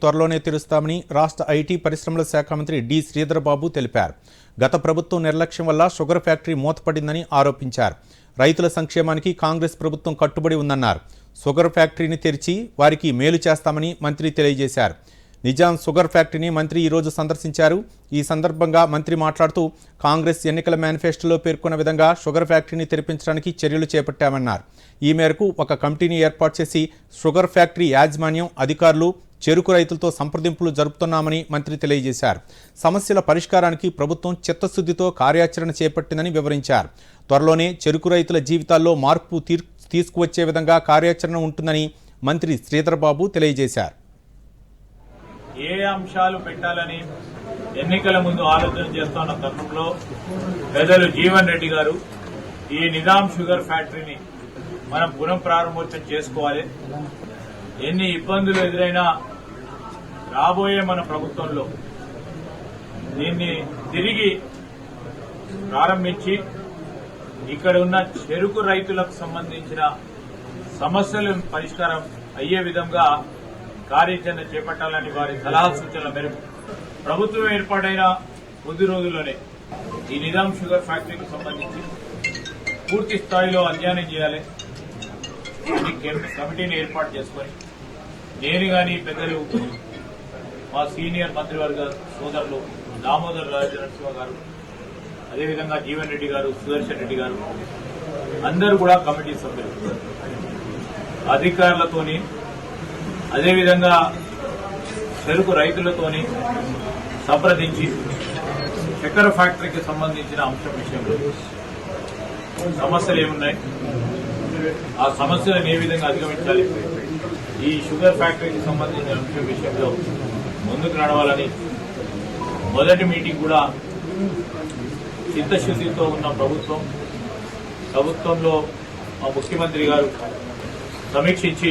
త్వరలోనే తెరుస్తామని రాష్ట్ర ఐటీ పరిశ్రమల శాఖ మంత్రి డి శ్రీధరబాబు తెలిపారు. గత ప్రభుత్వం నిర్లక్ష్యం వల్ల షుగర్ ఫ్యాక్టరీ మూతపడిందని ఆరోపించారు. రైతుల సంక్షేమానికి కాంగ్రెస్ ప్రభుత్వం కట్టుబడి ఉందన్నారు. షుగర్ ఫ్యాక్టరీని తెరిచి వారికి మేలు చేస్తామని మంత్రి తెలియజేశారు. నిజాం షుగర్ ఫ్యాక్టరీని మంత్రి ఈరోజు సందర్శించారు. ఈ సందర్భంగా మంత్రి మాట్లాడుతూ కాంగ్రెస్ ఎన్నికల మేనిఫెస్టోలో పేర్కొన్న విధంగా షుగర్ ఫ్యాక్టరీని తెరిపించడానికి చర్యలు చేపట్టామన్నారు. ఈ మేరకు ఒక కమిటీని ఏర్పాటు చేసి షుగర్ ఫ్యాక్టరీ యాజమాన్యం అధికారులు చెరుకు రైతులతో సంప్రదింపులు జరుపుతున్నామని మంత్రి తెలియజేశారు. సమస్యల పరిష్కారానికి ప్రభుత్వం చిత్తశుద్ధితో కార్యాచరణ చేపట్టిందని వివరించారు. త్వరలోనే చెరుకు రైతుల జీవితాల్లో మార్పు తీసుకువచ్చే విధంగా కార్యాచరణ ఉంటుందని మంత్రి శ్రీధర్బాబు తెలియజేశారు. ఏ అంశాలు పెట్టాలని ఎన్నికల ముందు ఆలోచన చేస్తున్న తరుణంలో పెద్దలు జీవన్ రెడ్డి గారు ఈ నిజాం షుగర్ ఫ్యాక్టరీని మనం పునఃప్రారంభోత్సవం చేసుకోవాలి. ఎన్ని ఇబ్బందులు ఎదురైనా రాబోయే మన ప్రభుత్వంలో దీన్ని తిరిగి ప్రారంభించి ఇక్కడ ఉన్న చెరుకు రైతులకు సంబంధించిన సమస్యలు పరిష్కారం అయ్యే విధంగా కార్యాచరణ చేపట్టాలని వారి సలహా సూచనల మేరకు ప్రభుత్వం ఏర్పాటైన కొద్ది రోజుల్లోనే ఈ నిజాం షుగర్ ఫ్యాక్టరీకి సంబంధించి పూర్తి స్థాయిలో అధ్యయనం చేయాలి. కమిటీని ఏర్పాటు చేసుకొని నేను గాని పెద్దలు మా సీనియర్ మంత్రివర్గ సోదరులు దామోదర్ రాజ నరసింహ గారు అదేవిధంగా జీవన్ రెడ్డి గారు సుదర్శన్ రెడ్డి గారు అందరూ కూడా కమిటీ సభ్యులు. అధికారులతోని అదేవిధంగా చెరుకు రైతులతోని సంప్రదించి చక్కెర ఫ్యాక్టరీకి సంబంధించిన అంశం విషయంలో సమస్యలు ఏమున్నాయి? ఆ సమస్యలను ఏ విధంగా అధిగమించాలి? ఈ షుగర్ ఫ్యాక్టరీకి సంబంధించిన అంశం విషయంలో ముందుకు నడవాలని మొదటి మీటింగ్ కూడా చిత్తశుద్ధితో ఉన్న ప్రభుత్వం ప్రభుత్వంలో మా ముఖ్యమంత్రి గారు సమీక్షించి